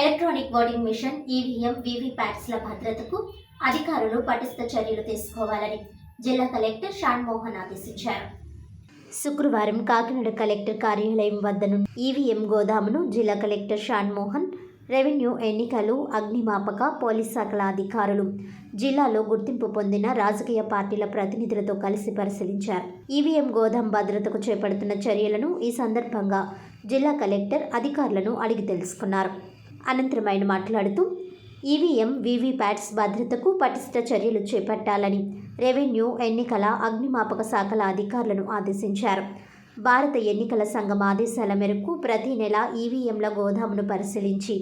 Electronic voting machine EVM వీవీప్యాట్స్ల భద్రతకు అధికారులు పటిష్ట చర్యలు తీసుకోవాలని జిల్లా కలెక్టర్ షాన్ మోహన్ ఆదేశించారు. శుక్రవారం కాకినాడ కలెక్టర్ కార్యాలయం వద్దను ఈవీఎం గోదామును జిల్లా కలెక్టర్ షాన్ మోహన్ రెవెన్యూ ఎన్నికలు అగ్నిమాపక పోలీస్ శాఖల అధికారులు జిల్లాలో గుర్తింపు పొందిన రాజకీయ పార్టీల ప్రతినిధులతో కలిసి పరిశీలించారు. ఈవీఎం గోదాం భద్రతకు చేపడుతున్న చర్యలను ఈ సందర్భంగా జిల్లా కలెక్టర్ అధికారులను అడిగి తెలుసుకున్నారు. అనంతరం ఆయన మాట్లాడుతూ ఈవీఎం వీవీప్యాట్స్ భద్రతకు పటిష్ట చర్యలు చేపట్టాలని రెవెన్యూ ఎన్నికల అగ్నిమాపక శాఖల అధికారులను ఆదేశించారు. భారత ఎన్నికల సంఘం ఆదేశాల మేరకు ప్రతి నెల ఈవీఎంల గోదామును పరిశీలించి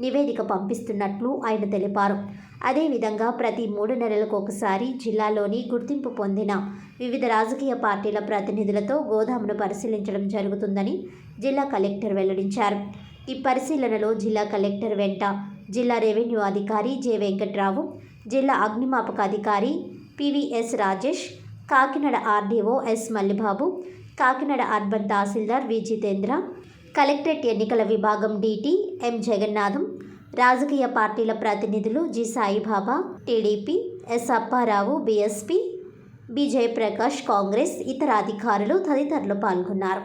నివేదిక పంపిస్తున్నట్లు ఆయన తెలిపారు. అదేవిధంగా ప్రతి మూడు నెలలకు ఒకసారి జిల్లాలోని గుర్తింపు పొందిన వివిధ రాజకీయ పార్టీల ప్రతినిధులతో గోదామును పరిశీలించడం జరుగుతుందని జిల్లా కలెక్టర్ వెల్లడించారు. ఈ పరిశీలనలో జిల్లా కలెక్టర్ వెంట జిల్లా రెవెన్యూ అధికారి జె వెంకట్రావు జిల్లా అగ్నిమాపక అధికారి PVS Rajesh Kakinada RDO S Mallibabu Kakinada urban తహసీల్దార్ వి జితేంద్ర కలెక్టరేట్ ఎన్నికల విభాగం డీటీ ఎం జగన్నాథం రాజకీయ పార్టీల ప్రతినిధులు G Saibaba TDP S Apparao BSP B Jayaprakash Congress ఇతర అధికారులు తదితరులు పాల్గొన్నారు.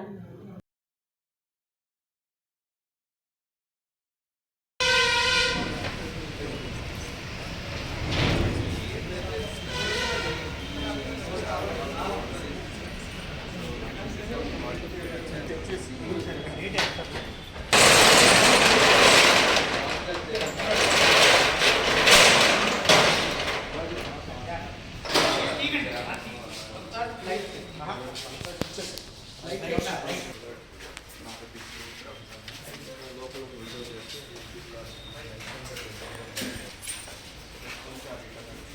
啊，这这，来来来。